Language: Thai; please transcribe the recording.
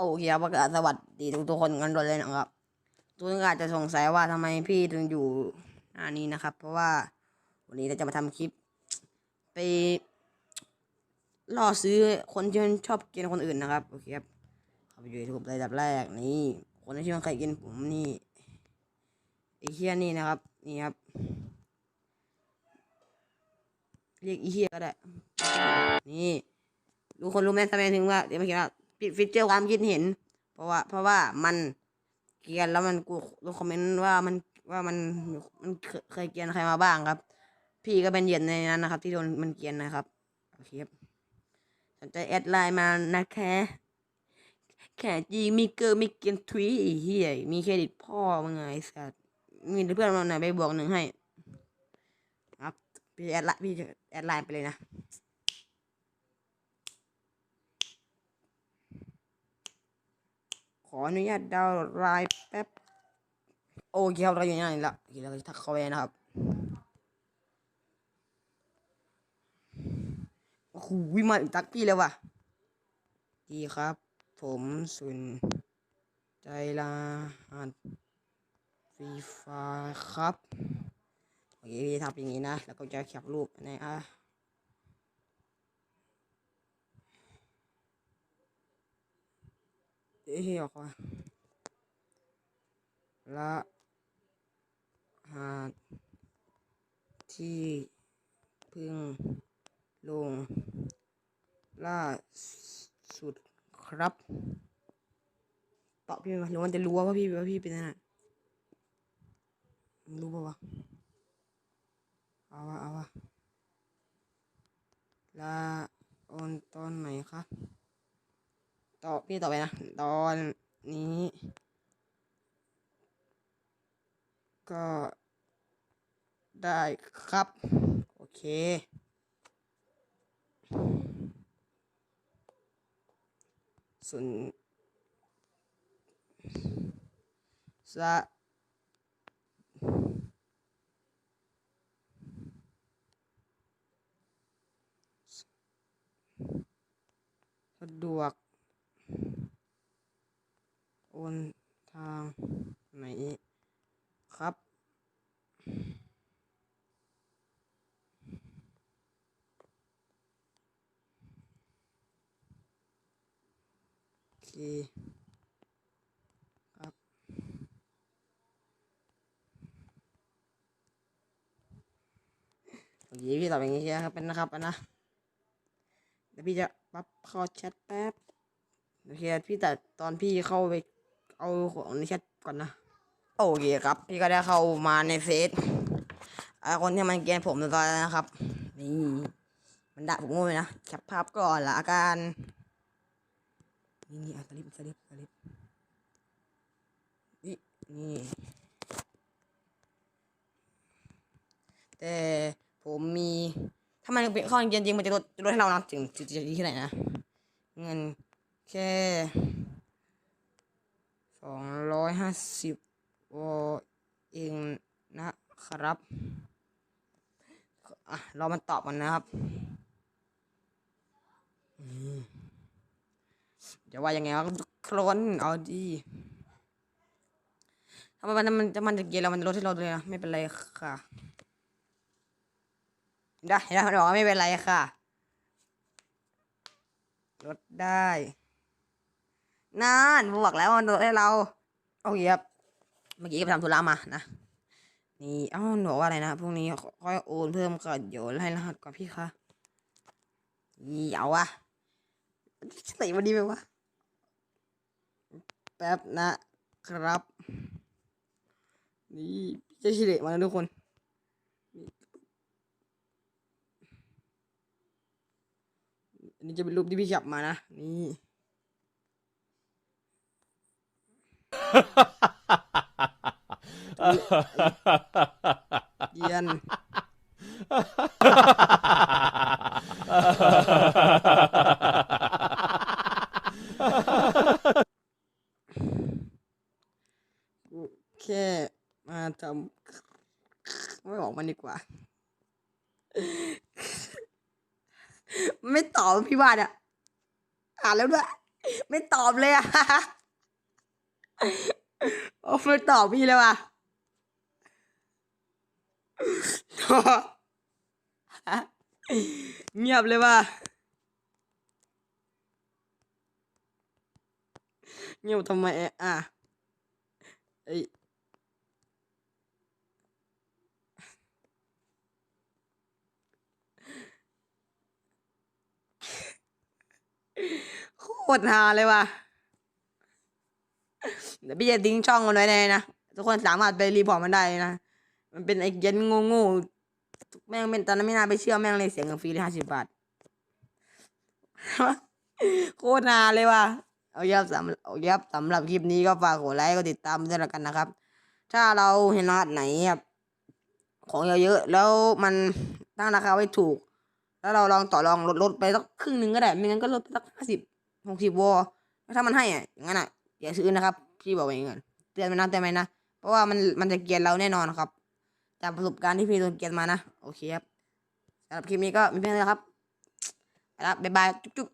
โอเคครับประกาศสวัสดีทุกทุกๆคนกันเลยนะครับ ทุกคนอาจจะสงสัยว่าทำไมพี่ถึงอยู่หน้านี้นะครับ เพราะว่าวันนี้เราจะมาทำคลิป ไปล่อซื้อคนที่ชอบกินคนอื่นนะครับโอเคครับเข้าไปอยู่ในทุกระดับแรกนี่คนที่มันเคยกินผมนี่ไอ้เฮียนี่นะครับนี่ครับเรียกไอเฮียก็ได้นี่ทุกคนรู้ไหมทำไมถึงว่าเดี๋ยวเมื่อกี้ว่า ปิดฟีเจอร์ความคิดเห็น เพราะว่า เพราะว่ามันเกรียนแล้วมันกูรู้คอมเมนต์ว่ามันว่ามันมันเคยเกรียนใครมาบ้างครับ พี่ก็เป็นเหยียนในนั้นนะครับ ที่โดนมันเกรียนนะครับโอเคครับสนใจแอดไลน์มานะคะแค่จีมีเกอร์มีเกียนทวีไอเฮียมีเครดิตพ่อมึงไงสัตว์มีเพื่อนเราไหนไปบวกหนึ่งให้ ครับ พี่แอดไลน์พี่แอดไลน์ไปเลยนะ ขออนุญาตดาวน์ไลน์แป๊บ โอเคครับเราอยู่ในนั้ละโอเคเราจะทักเขาไปนะครับโอ้โหมาอีกตักพี่เลยว่ะ ดีครับ ผมสุน ใจลาหัดฟรีไฟครับ โอเคพี่ทำอย่างนี้นะ แล้วก็จะแคปรูปในอะ เอ้ยออกมาละหาที่พึ่งลง ล่าสุดครับตอบพี่ไหมหรือมันจะรู้ว่าพี่ว่าพี่เป็นนั่นน่ะมันรู้ป่าวะเอาวะเอาวะลาออนตอนไหนครับ ต่อพี่ต่อไปนะ ตอนนี้ ก็ได้ครับ โอเค ส่วนสะสะดวก โอนทางไหนครับ โอเคครับ โอเคพี่ตอบอย่างนี้ใช่ไหมครับเป็นนะครับนนะเดี๋ยวพี่จะปั๊บเข้าแชทแป๊บโอเคพี่แต่ตอนพี่เข้าไปเอาของในแชทก่อนนะ โอเคครับ พี่ก็ได้เข้ามาในเฟซอ่าคนที่มันเกลียนผมตอนนั้นะครับ นี่ มันด่าผมโง่เลยนะแคปภาพก่อนละกัน นี่นี่อะสลิปสลิปสลิปนี่นี่ แต่ผมมีถ้ามันเป็นข้อจริงๆมันจะลดจะลดให้เรานะถึงจะจะดีแค่ไหนนะ เงินแค่สองร้อยห้าสิบวอเองนะครับอะเรามันตอบกันนะครับ อืม จะว่ายังไงวะครนเอาดีถ้ามันมันจะมันจะเกลียดเรามันลดให้เราเลยนะไม่เป็นไรค่ะได้ได้มันบอกว่าไม่เป็นไรค่ะลดได้นั่นบอกแล้วมันลดให้เราโอเคครับเมื่อกี้ไปทำธุระมานะนี่เอ้าหนูว่าอะไรนะพรุ่งนี้ค่อยโอนเพิ่มก่อนเดี๋ยวให้รหัสก่อนพี่คะนี่เอาวะ ใส่วันนี้ไปวะ แป๊บนะครับ นี่พี่จะเฉลยมาแล้วทุกคนอันนี้จะเป็นรูปที่พี่ขับมานะ นี่ เยียน แค่มาทำไม่บอกมันดีกว่า ไม่ตอบพี่วาเนี่ยอ่านแล้วด้วย ไม่ตอบเลยอะโอ้ไม่ตอบพี่เลยว่ะเงียบเลยว่ะเงียบทำไมอะอะ เอ้ยโคตรฮาเลยว่ะ เดี๋ยวพี่จะทิ้งช่องมันไว้ในนะ ทุกคนสามารถไปรีพอร์ตมันได้นะ มันเป็นไอ้เย็นโง่ๆแม่งเป็นตอนนั้นไม่น่าไปเชื่อแม่งเลยเสียเงินฟรีเลยห้าสิบบาท โคตรนานเลยว่ะ เอายับสำเอายับสำหรับคลิปนี้ก็ฝากกดไลค์กดติดตามด้วยละกันนะครับ ถ้าเราเห็นรหัสไหนแบบของเยอะๆแล้วมันตั้งราคาไว้ถูก แล้วเราลองต่อรองลดลดไปสักครึ่งหนึ่งก็ได้ไม่งั้นก็ลดไปสักห้าสิบหกสิบวอลถ้ามันให้อะอย่างนั้นอะอย่าซื้อนะครับพี่บอกไว้อย่างนั้นเตือนไปนะเตือนไปนะเพราะว่ามันมันจะเกลียนเราแน่นอนครับ จากประสบการณ์ที่พี่โดนเกลียนมานะโอเคครับสำหรับคลิปนี้ก็มีเพียงเท่านี้ครับไปละบ๊ายบายจุ๊บ